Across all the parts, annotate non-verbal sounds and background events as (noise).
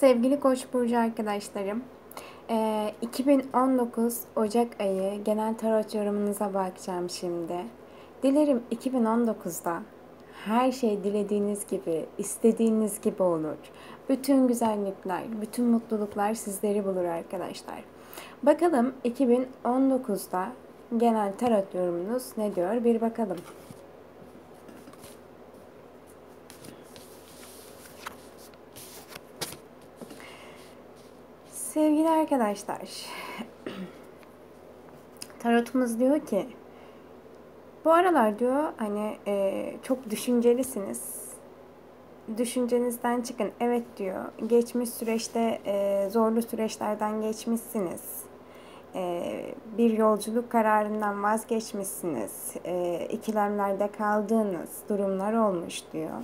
Sevgili Koç burcu arkadaşlarım, 2019 Ocak ayı genel tarot yorumunuza bakacağım şimdi. Dilerim 2019'da her şey dilediğiniz gibi, istediğiniz gibi olur. Bütün güzellikler, bütün mutluluklar sizleri bulur arkadaşlar. Bakalım 2019'da genel tarot yorumunuz ne diyor bir bakalım. Sevgili arkadaşlar, tarotumuz diyor ki, bu aralar diyor hani e, çok düşüncelisiniz. Düşüncenizden çıkın. Evet diyor. Geçmiş süreçte e, zorlu süreçlerden geçmişsiniz. E, bir yolculuk kararından vazgeçmişsiniz. E, ikilemlerde kaldığınız durumlar olmuş diyor.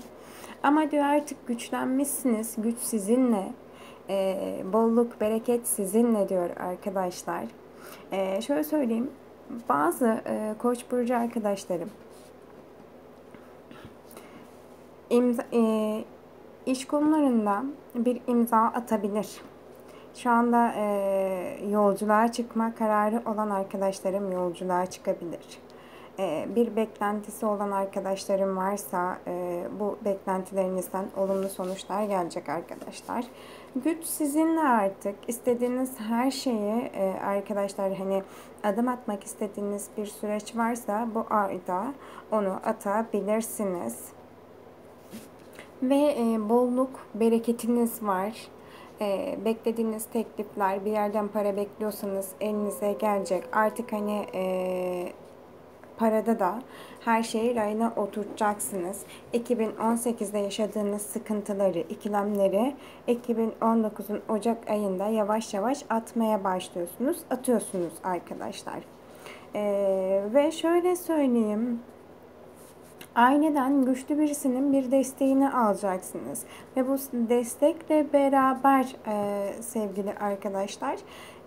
Ama diyor artık güçlenmişsiniz. Güç sizinle e, bolluk, bereket sizinle diyor arkadaşlar. E, şöyle söyleyeyim. Bazı e, Koç burcu arkadaşlarım imza, e, iş konularında bir imza atabilir. Şu anda e, yolculuğa çıkma kararı olan arkadaşlarım yolculuğa çıkabilir. E, bir beklentisi olan arkadaşlarım varsa e, bu beklentilerinizden olumlu sonuçlar gelecek arkadaşlar. Güç sizinle artık. istediğiniz her şeyi e, arkadaşlar hani adım atmak istediğiniz bir süreç varsa bu ayda onu atabilirsiniz. Ve bolluk, bereketiniz var. E, beklediğiniz teklifler, bir yerden para bekliyorsanız elinize gelecek. Artık hani e, parada da her şeyi rayına oturtacaksınız. 2018'de yaşadığınız sıkıntıları, ikilemleri 2019'un Ocak ayında yavaş yavaş atmaya başlıyorsunuz. Atıyorsunuz arkadaşlar. Ee, ve şöyle söyleyeyim. Aileden güçlü birisinin bir desteğini alacaksınız. Ve bu destekle beraber e, sevgili arkadaşlar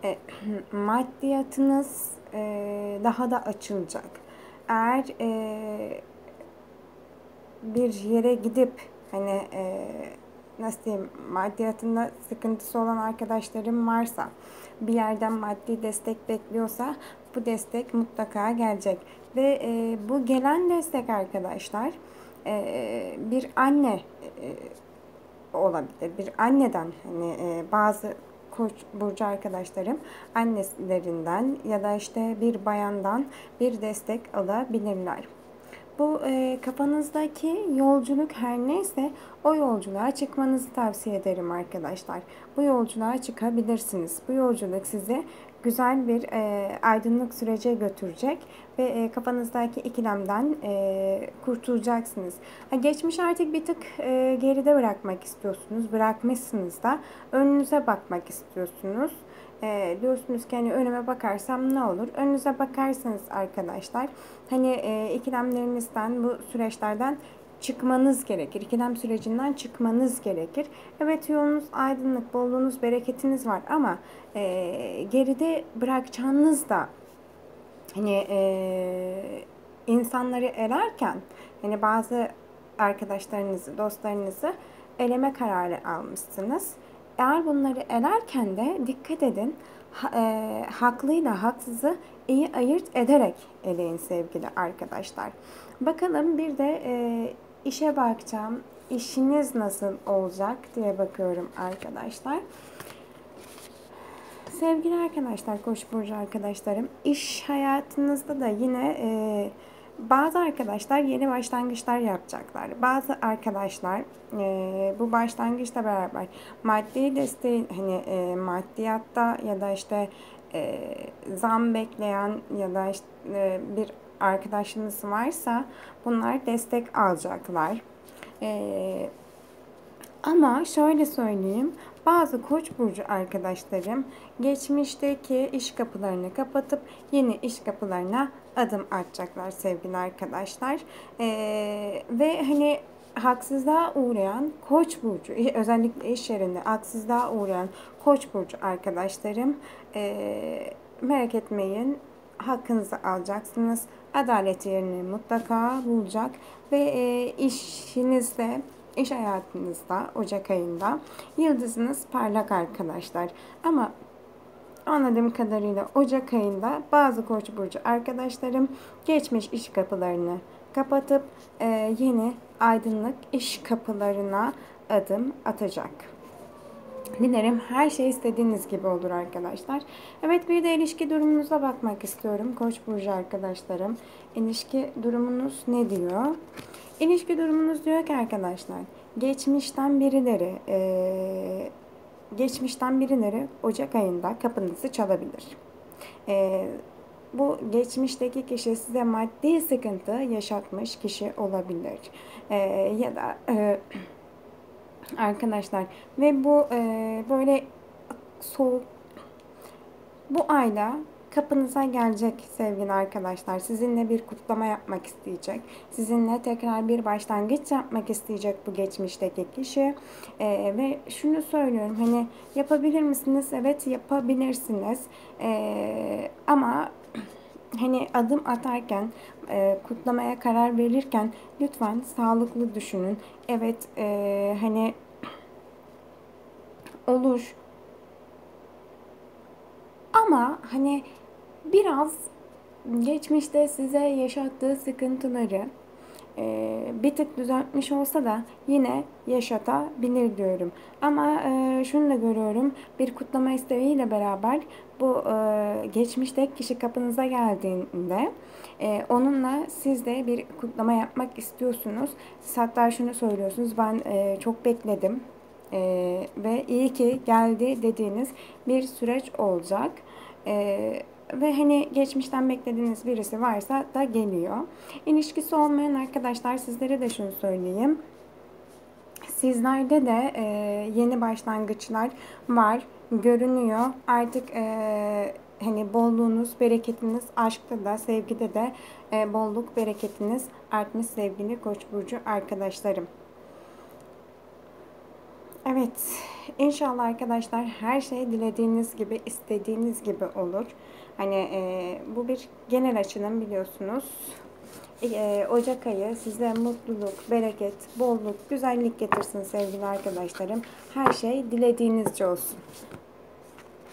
e, (clears throat) maddiyatınız e, daha da açılacak eğer e, bir yere gidip hani e, nasıl diyeyim maddiyatında sıkıntısı olan arkadaşlarım varsa bir yerden maddi destek bekliyorsa bu destek mutlaka gelecek. Ve e, bu gelen destek arkadaşlar e, bir anne e, olabilir. Bir anneden hani e, bazı burcu arkadaşlarım annelerinden ya da işte bir bayandan bir destek alabilirler. Bu e, kafanızdaki yolculuk her neyse o yolculuğa çıkmanızı tavsiye ederim arkadaşlar. Bu yolculuğa çıkabilirsiniz. Bu yolculuk sizi güzel bir e, aydınlık sürece götürecek ve e, kafanızdaki ikilemden e, kurtulacaksınız. Ha, geçmiş artık bir tık e, geride bırakmak istiyorsunuz. Bırakmışsınız da önünüze bakmak istiyorsunuz. E, diyorsunuz ki hani önüme bakarsam ne olur? Önünüze bakarsanız arkadaşlar hani e, ikilemlerinizden bu süreçlerden çıkmanız gerekir. İkilem sürecinden çıkmanız gerekir. Evet yolunuz aydınlık, bolluğunuz, bereketiniz var ama e, geride bırakacağınız da hani e, insanları elerken hani bazı arkadaşlarınızı, dostlarınızı eleme kararı almışsınız. Eğer bunları elerken de dikkat edin ha, e, haklıyla haksızı iyi ayırt ederek eleyin sevgili arkadaşlar. Bakalım bir de e, işe bakacağım. İşiniz nasıl olacak diye bakıyorum arkadaşlar. Sevgili arkadaşlar, Koç burcu arkadaşlarım, iş hayatınızda da yine e, bazı arkadaşlar yeni başlangıçlar yapacaklar. Bazı arkadaşlar e, bu başlangıçla beraber maddi desteği hani e, maddiyatta ya da işte e, zam bekleyen ya da işte e, bir arkadaşınız varsa bunlar destek alacaklar. E, ama şöyle söyleyeyim, bazı koç burcu arkadaşlarım geçmişteki iş kapılarını kapatıp yeni iş kapılarına adım atacaklar sevgili arkadaşlar. Ee, ve hani haksızlığa uğrayan koç burcu (laughs) özellikle iş yerinde haksızlığa uğrayan koç burcu arkadaşlarım e, merak etmeyin hakkınızı alacaksınız. Adalet yerini mutlaka bulacak ve e, işinizde iş hayatınızda Ocak ayında yıldızınız parlak arkadaşlar. Ama anladığım kadarıyla Ocak ayında bazı Koç burcu arkadaşlarım geçmiş iş kapılarını kapatıp e, yeni aydınlık iş kapılarına adım atacak. Dilerim her şey istediğiniz gibi olur arkadaşlar. Evet bir de ilişki durumunuza bakmak istiyorum. Koç burcu arkadaşlarım. İlişki durumunuz ne diyor? İlişki durumunuz diyor ki arkadaşlar. Geçmişten birileri e, geçmişten birileri Ocak ayında kapınızı çalabilir. E, bu geçmişteki kişi size maddi sıkıntı yaşatmış kişi olabilir. E, ya da e, arkadaşlar ve bu e, böyle soğuk bu ayda kapınıza gelecek sevgili arkadaşlar. Sizinle bir kutlama yapmak isteyecek. Sizinle tekrar bir başlangıç yapmak isteyecek bu geçmişteki kişi. Ee, ve şunu söylüyorum hani yapabilir misiniz? Evet yapabilirsiniz. Ee, ama hani adım atarken, e, kutlamaya karar verirken lütfen sağlıklı düşünün. Evet, e, hani olur. Ama hani biraz geçmişte size yaşattığı sıkıntıları bir tık düzeltmiş olsa da yine yaşatabilir diyorum. Ama e, şunu da görüyorum bir kutlama isteğiyle beraber bu e, geçmişte kişi kapınıza geldiğinde e, onunla siz de bir kutlama yapmak istiyorsunuz. Siz hatta şunu söylüyorsunuz ben e, çok bekledim e, ve iyi ki geldi dediğiniz bir süreç olacak. E, ve hani geçmişten beklediğiniz birisi varsa da geliyor. İlişkisi olmayan arkadaşlar sizlere de şunu söyleyeyim. Sizlerde de e, yeni başlangıçlar var, görünüyor. Artık e, hani bolluğunuz, bereketiniz, aşkta da, sevgide de e, bolluk, bereketiniz artmış sevgili Koç burcu arkadaşlarım. Evet, inşallah arkadaşlar her şey dilediğiniz gibi, istediğiniz gibi olur. Hani e, bu bir genel açılım biliyorsunuz. E, Ocak ayı size mutluluk, bereket, bolluk, güzellik getirsin sevgili arkadaşlarım. Her şey dilediğinizce olsun.